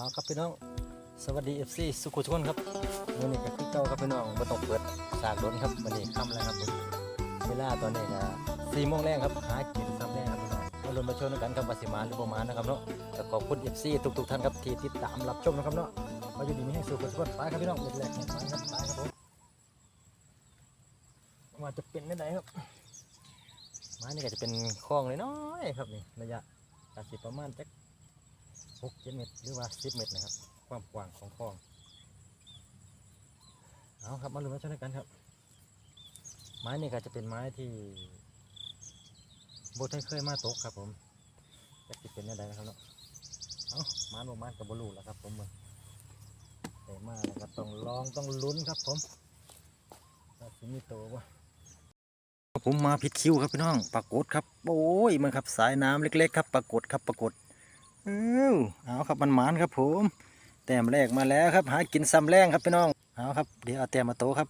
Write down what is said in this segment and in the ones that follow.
เอาครับพี่น้องสวัสดีเอฟซีสุขุทุกคนครับวันนี้ก็คือเก้าครับพี่น้องมาต้องเปิดสากโดนครับวันนี้ค่ำแล้วครับผมเวลาตอนนี้ก็สี่โมงแรกครับหากินซ้ำแรกครับพี่น้องมาลุ้นมาชมกันครับวาสิมาหรือประมาณนะครับเนาะขอบคุณเอฟซีทุกๆท่านครับที่ติดตามรับชมนะครับเนาะมาอยู่ดีมีให้สุขุทุกคนไปครับพี่น้องเด็กแรกแข่งขันครับไปครับผมว่าจะเป็นได้ไหนครับไม้นี่ก็จะเป็นคลองเลยน้อยครับนี่ระยะอาจสิประมาณจัก หกเจ็ดเมตรหรือว่าสิบเมตรนะครับ ความกว้างของคลองเอาครับมาลุ้นมาชมกันครับ ไม้นี่ก็จะเป็นไม้ที่โบทเคยมาตกครับผมจะติดเป็นอะไรนะครับเนาะเอามานบมานกับบลูแล้วครับ ผมมึงแต่มาแล้วก็ต้องลองต้องลุ้นครับผมว่าสิมีโตวะผมมาผิดคิวครับพี่น้องปรากฏครับ โอ้ยมันครับสายน้ำเล็ก ๆ ครับปรากฏครับปรากฏ เอาครับมันหมานครับผม แต้มแรกมาแล้วครับ หากินซ้ำแรงครับพี่น้อง เอาครับ เดี๋ยวเอาแต้มมาโตครับ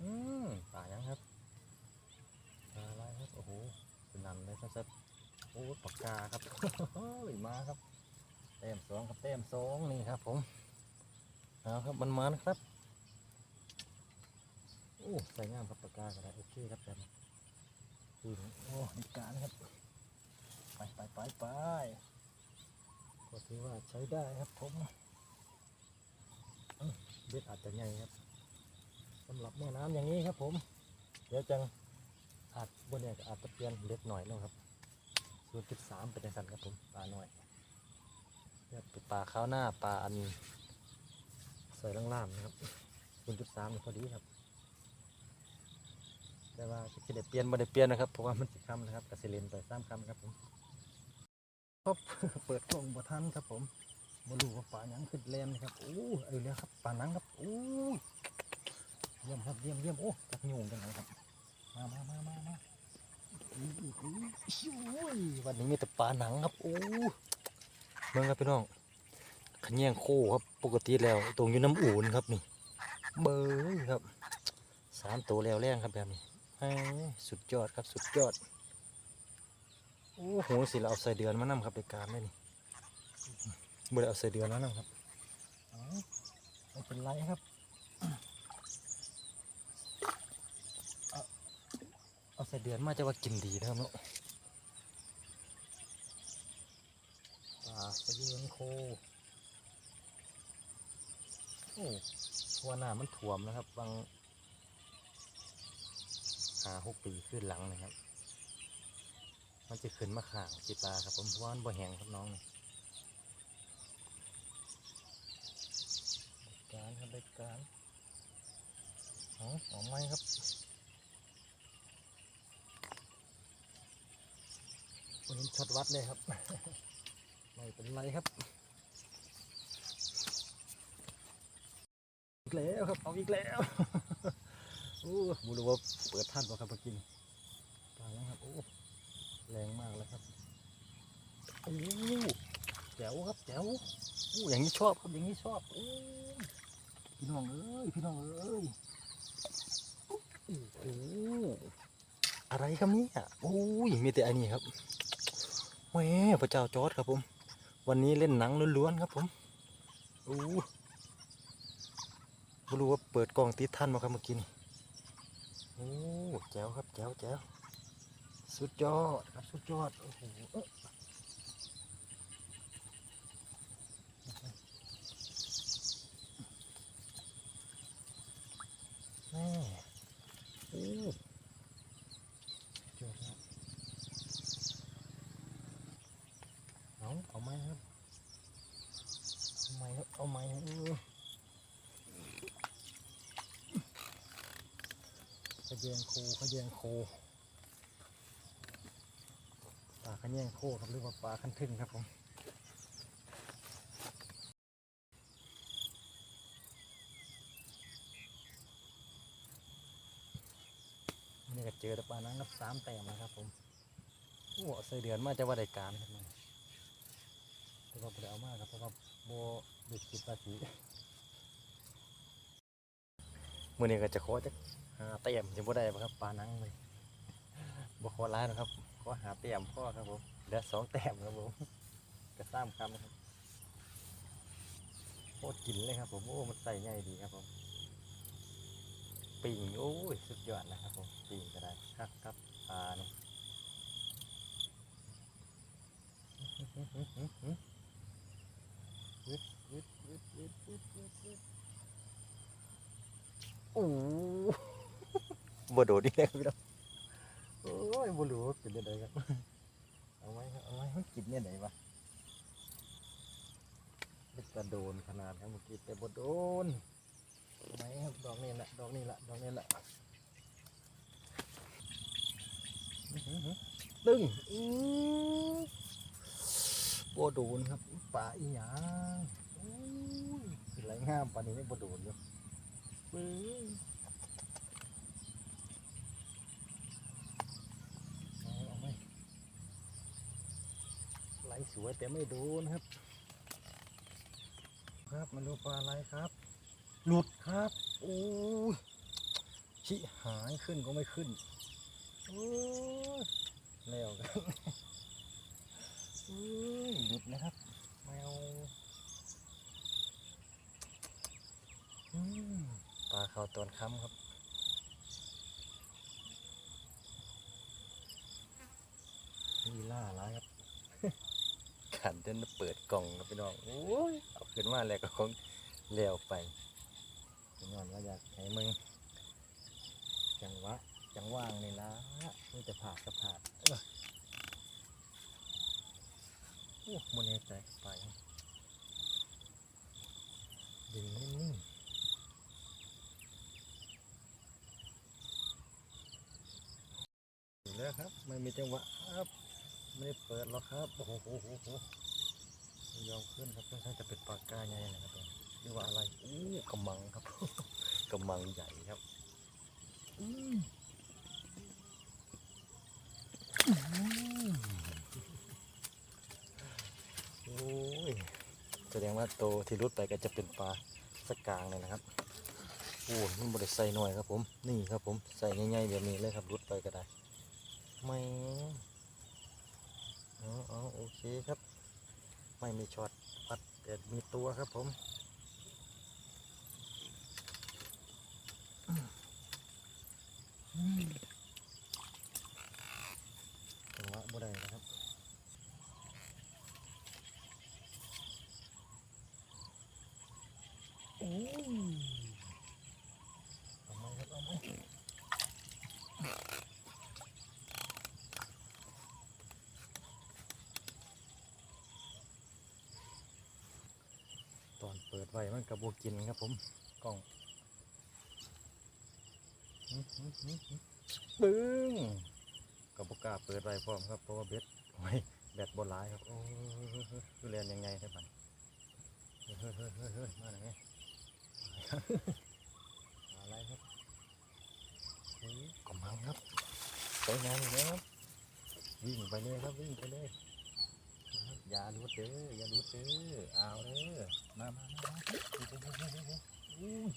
อืมป่ายังครับปลาอะไรครับ โอ้โหเป็นนันเลยครับโอ้ปากกาครับโอ้ยมาครับ แต้มสองครับแต้มสองนี่ครับผม เอาครับมันหมานครับ โอ้ใส่งามครับปากกาก็ได้โอเคครับแต้ม อืมโอ้ดีการครับ ไปไปไปไปก็ถือว่าใช้ได้ครับผมเบ็ดอาจจะใหญ่ครับสำหรับแม่น้ำอย่างนี้ครับผม เดี๋ยวจังอาจบนเนี่ยอาจจะเปลี่ยนเล็กหน่อยแล้วครับศูนย์จุดสามเป็นสันครับผมปลาหน่อยเรียกเป็นปลาข้าวหน้าปลาอันใส่ล่างๆนะครับศูนย์จุดสามพอดีครับ แต่ว่าจะได้เปลี่ยนบ่ได้เปลี่ยนนะครับเพราะว่ามันสิคำนะครับกสิเลนไปสามคำครับผมครับเปิดกล่องบ่ทันครับผมบ่รู้ว่าปลาหยังขึ้นแลนครับโอ้เอ้ยแล้วครับปลาหนังครับโอ้ยเยี่ยมครับเยี่ยมเยี่ยมโอ้จักโยงกันไหนครับมามามามามาโอ้ยวันนี้มีแต่ปลาหนังครับโอ้เมืองครับพี่น้องขะแยงโคครับปกติแล้วตรงอยู่น้ำอูนครับนี่เบยครับสามตัวแล้วแรงครับแบบนี้ สุดยอดครับสุดยอด โอ้โหสิเราเอาใส่เดือนมานำครับในการได้นี่บ่ได้เอาใส่เดือนมานำครับเอาไม่เป็นไรครับ เอาใส่เดือนมาจะว่ากินดีนะครับเนาะปลาสะเดือนโคโอ้ทัวหน้ามันถ่วมนะครับ บาง หาหกปีขึ้นหลังนะครับ มันจะขึ้นมาข่างจิปลาครับผมเพราะว่ามันบ่แห้งครับน้องนี่การครับได้การเอาเออกไม้ครับวันนี้ช็อตวัดเลยครับ ไม่เป็นไรครับอีกแล้วครับ เอาอีกแล้ว โอ้บูรู้ว่าเปิดท่านป่ะครับเมื่อกี้นี่ตายแล้วครับ โอ้ แรงมากเลยครับ โอ้แจ๋วครับแจ๋วโอ้อย่างนี้ชอบครับ อย่างนี้ชอบ โอ้ พี่น้องเอ้ย พี่น้องเอ้ย โอ้โหอะไรครับเนี่ยโอ้ยมีแต่อันนี้ครับแหมพระเจ้าจอร์ดครับผม วันนี้เล่นหนังล้วนๆครับผม โอ้ไม่รู้ว่าเปิดกล้องติดท่านมาครับเมื่อกี้นี่ โอ้แจ๋วครับแจ๋วแจ๋วสุดยอดครับสุดยอดโอ้โหเอ๊ะแม่โอ้สุดยอดครับเอาเอาไหมครับเอาไหมครับเอาไหมครับเออ ขะ แยงโคขแยงโคปลาขแยงโคครับหรือว่าปลาคันทึ่งครับผมนี่ก็เจอแต่ปลานังครับสามแต้มนะครับผมโอ้ใส่เดือนมาจะว่าได้การครับมันแต่ว่าบ่ได้เอามากครับเพราะว่าโบดึกจิตภาษีมื่อนี้ก็จะขอจะ หาเต็มยังบ่ได้บ่ครับปลานังเลยบ่ขอร้ายนะครับขอหาเต็มพ่อครับผมเหลือสองแต้มครับผมกระซ้ำคำครับโคตรกินเลยครับผมโอ้มันใส่ง่ายดีครับผมปิ่งโอ้ยสุดยอดนะครับผมปิ่งก็ได้ครับครับปลาเนี่ยยึดยึดยึดยึดยึดยึดโอ้ บ่โดดนี่แหละพี่น้องโอ้ยบ่รู้ว่าเป็นยังไงครับเอาไว้ครับเอาไว้ให้กินเนี่ยไหนวะเป็นกระโดนขนาดครับเมื่อกี้แต่บ่โดนไว้ครับดอกนี้แหละดอกนี้แหละดอกนี้แหละตึ้งอู้บ่โดนครับปลาอีหยังอู้ยไหลงามปลานี้ไม่บ่โดนอยู่ปึ้งเอาเอาไว้ ไห ลสวยแต่ไม่โดนครับ ครับมันดูปลาอะไรครับ หลุดครับ โอ้ยชิหายขึ้นก็ไม่ขึ้น โอ้ยแล้วกันโอ้ยหลุดนะครับแมวปลาเขาตอนค้ำครับมีล่าอะไรครับ ขันจนเปิดกล่องครับพี่น้องโอ้ยเอาขึ้นมาแล้วก็คงเลี้ยวไปพี่น้องว่าอยากให้มึงจังหวะจังว่างนี่ละนี่จะผ่าก็ผ่าเอ้อโอ้มันแน่ใจไปดึงนิ่งๆอยู่แล้วครับไม่มีจังหวะครับ ไม่ได้เปิดหรอกครับ โอ้โหโอ้โหโอ้โหยอมขึ้นครับต้องใช้จะเป็นปากกาใหญ่นะครับเรียกว่าอะไรอู้กำมังครับ กำมังใหญ่ครับอืมโอ้ยแสดงว่าโตที่รุดไปก็จะเป็นปลาสักกลางเลยนะครับโอ้ยมันบริใส่หน่อยครับผม นี่ครับผม ใส่ง่ายๆแบบนี้เลยครับรุดไปก็ได้ ไม่ อ๋อโอเคครับ ไม่มีช็อตปัดแต่มีตัวครับผมอืมงหวะบ่ได้นะครับ โอ้ยเอาไหมครับเอาไหม ตอนเปิดไว้มันกับโบกินครับผมกล้องปึ้งกับโบกล้าเปิดไว้พร้อมครับเพราะว่าเบ็ดไว้แบตบอลายครับโอ้ยดูแลยังไงครับมันเฮ้ยเฮ้ยเฮ้ยมาไหนอะไรครับกลังครับใช้งานอีกแล้วครับวิ่งไปเลยครับวิ่งไปเลย อย่าลุดเด้ออย่าลุดเด้อเอาเด้อมามามามาอู้ย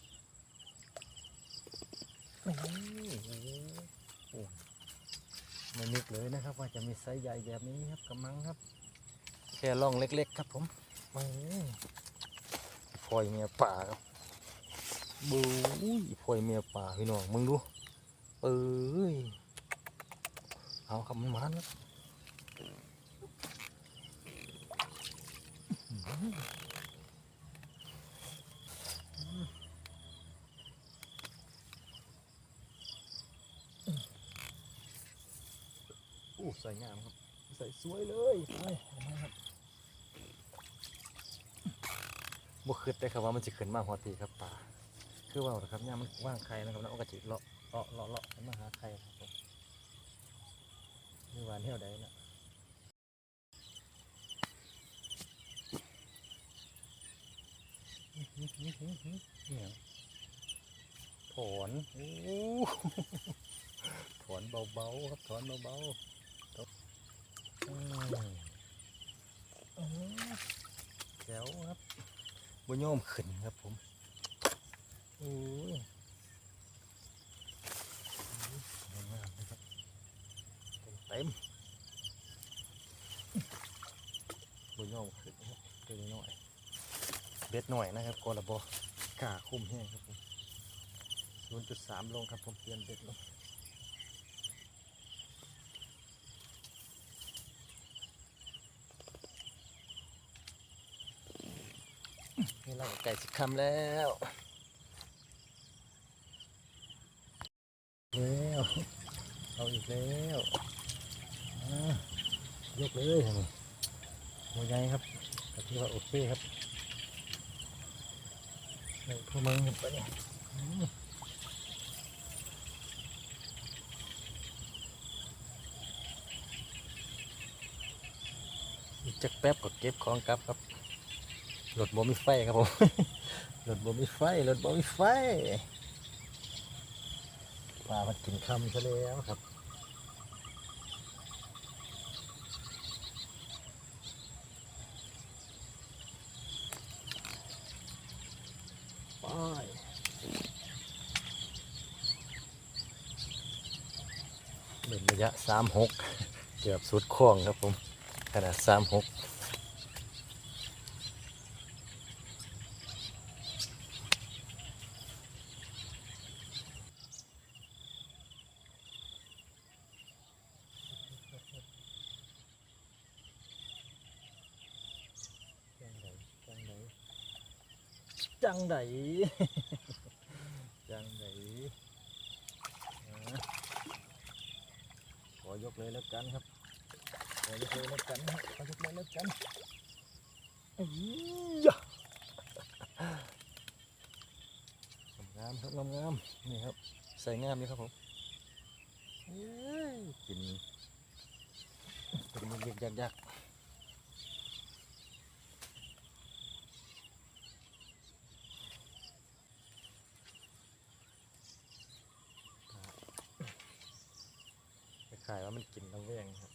ไม่นึกเลยนะครับ ว่าจะมีไซส์ใหญ่แบบนี้ครับกำมังครับ แค่ล่องเล็ก ๆ ครับผมม่พลอยเมียป่าครับบูยพลอยเมียป่าพี่น้องมึงดูเอ้ยเอาครับมันมันครับ อู้ใส่งามครับ ใส่สวยเลยไปเอามครับบุคืดได้ครับว่ามันจะขึ้นมากหัวตีครับป่าคือว่านะครับเนี่ยมันว่างใครนะครับแล้วก็จิเลาะเลาะเลาะเลาะมาหาใครครับผมนี่วานเที่ยวใดนะ เนี่ยถอนโอ้ถอนเบาๆครับถอนเบาๆแจ๋วครับบุญโยมขึ้นครับผมโอ้ยเต็ม ตัวนี้หน่อย เบ็ดหน่อยนะครับกระบอกาคุ้มแห้งครับผมศูนย์จุดสามลงครับผมเปลี่ยนเบ็ดลงนี่เราก็ไก่สิคำแล้วแล้วเอาอีกแล้วยกเลยทางนี้หัวใหญ่ครับก็ถือว่าโอเคครับ พวกมึงไปเนี่ยจักแป๊บก็เก็บของกลับครับรถบ่มีไฟครับผมรถบ่มีไฟรถบ่มีไฟปลามันกินคำซะแล้วครับไปเป็นระยะ สามหกเกือบสุดโค้งครับผมขนาดสามหกจังไดจังได จังไดอ่าขอย กเลยแล้วกันครับขอยกเลยแล้วกันครับขอยกเลยแล้วกันอียะงามครับงามงามนี่ครับ ใส่งามนี่ครับผมกินกินมันเรียกยากๆ ล้ายๆว่ามันกินน้ำแวงครับ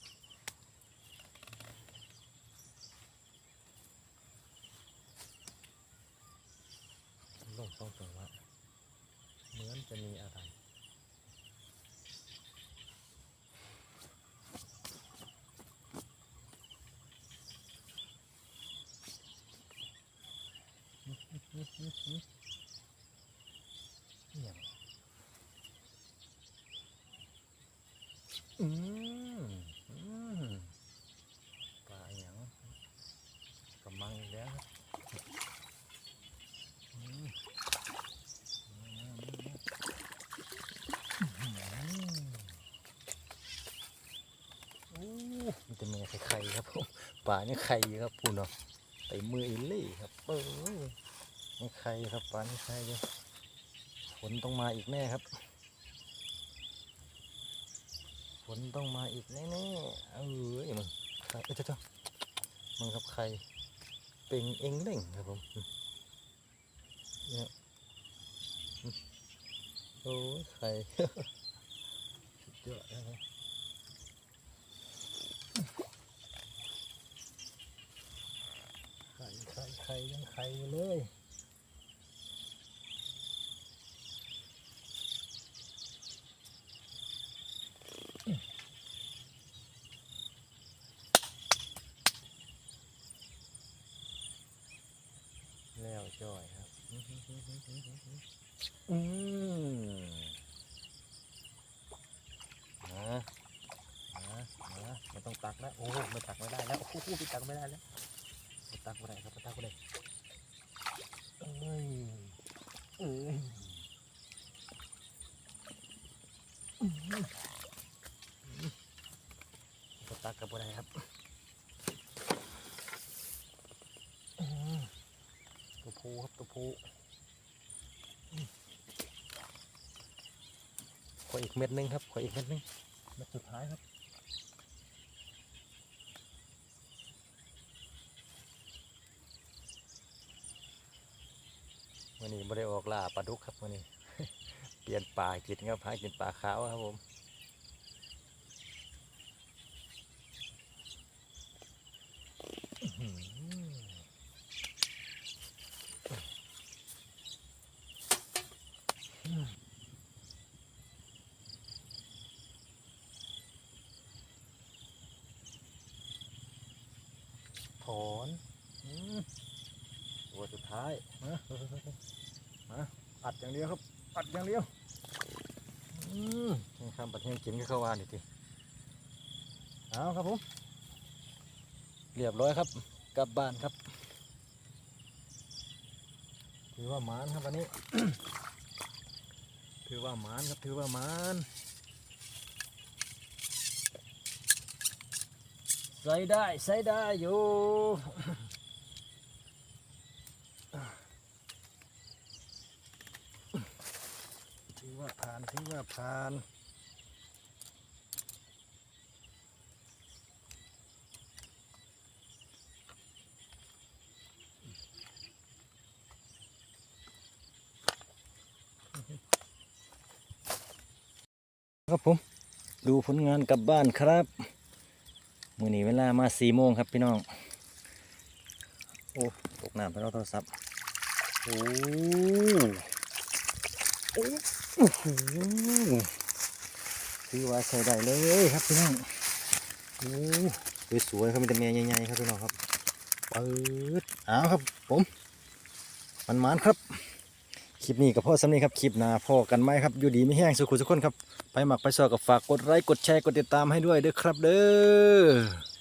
ลงสองจังหวะเหมือนจะมีอะไร เนี่ย อืมปลาอหย่างกำมังอีกแล้วครับอืมโอ้มันจะมีไข่ไข่ครับผมป่านี่ไข่ครับพูนเนาะไต่มืออิลี่ครับเออนี่ไข่ครับป่านี่ไข่เลยฝนต้องมาอีกแน่ครับฝ นต้องมาอีกแน่ๆเออมึงไข่เอ้ยเจ้าเจ้ามึงครับไข่เป็นเองเล่งครับผมเนี่ยโอ้ยไข่สุดยอดนะครับไข่ไข่ไข่ยังไข่อยู่เลยแล้วจ้อยครับ อืมมามามาไม่ต้องตักแล้วโอ้ไม่ตักไม่ได้แล้วโอ้โหไม่ตักไม่ได้แล้วไปตักบ่ได้ครับไปตักบ่ได้เอ้ยเอ้ยอื้อหือไปตักกับบ่ได้ครับอื้อตัวผู้ครับตัวผู้ขออีก เม็ดนึงครับขออีกเม็ดนึงเม็ดสุดท้ายครับวันนี้ไม่ได้ออกล่าปลาดุกครับวันนี้ เปลี่ยนป่ากินครับหากินปลาขาวครับผมอืถอนอื อืมตัวสุด ท้ายมามาอัดอย่างเดียวครับ อัดอย่างเดียวอืมยังคำปัดยังกินก็เข้าวานอีกทีเอาครับผมเรียบร้อยครับ กลับบ้านครับถือว่าหมานครับวันนี้ ถือว่าหมานครับถือว่าหมานใส่ได้ใส่ได้อยู่ ถือว่าผ่านถือว่านครับผมดูผลงานกลับบ้านครับมือนี้เวลามาสี่โมงครับพี่น้อง โอ้ ตกน้ำไปแล้วโทรศัพท์ โอ้ ถือว่าใช้ได้เลยครับพี่น้องโอ้สวยๆครับมีแต่แม่ใหญ่ๆครับพี่น้องครับเปิดเอาวครับ ผมมันมันๆครับ คลิปนี้กับพ่อสำนีครับคลิปหน้าพ่อกันไหมครับอยู่ดีไม่แห้งสุขุสุขคนครับไปหมักไปซอกับฝากกดไลค์กดแชร์กดติดตามให้ด้วยเด้อครับเด้อ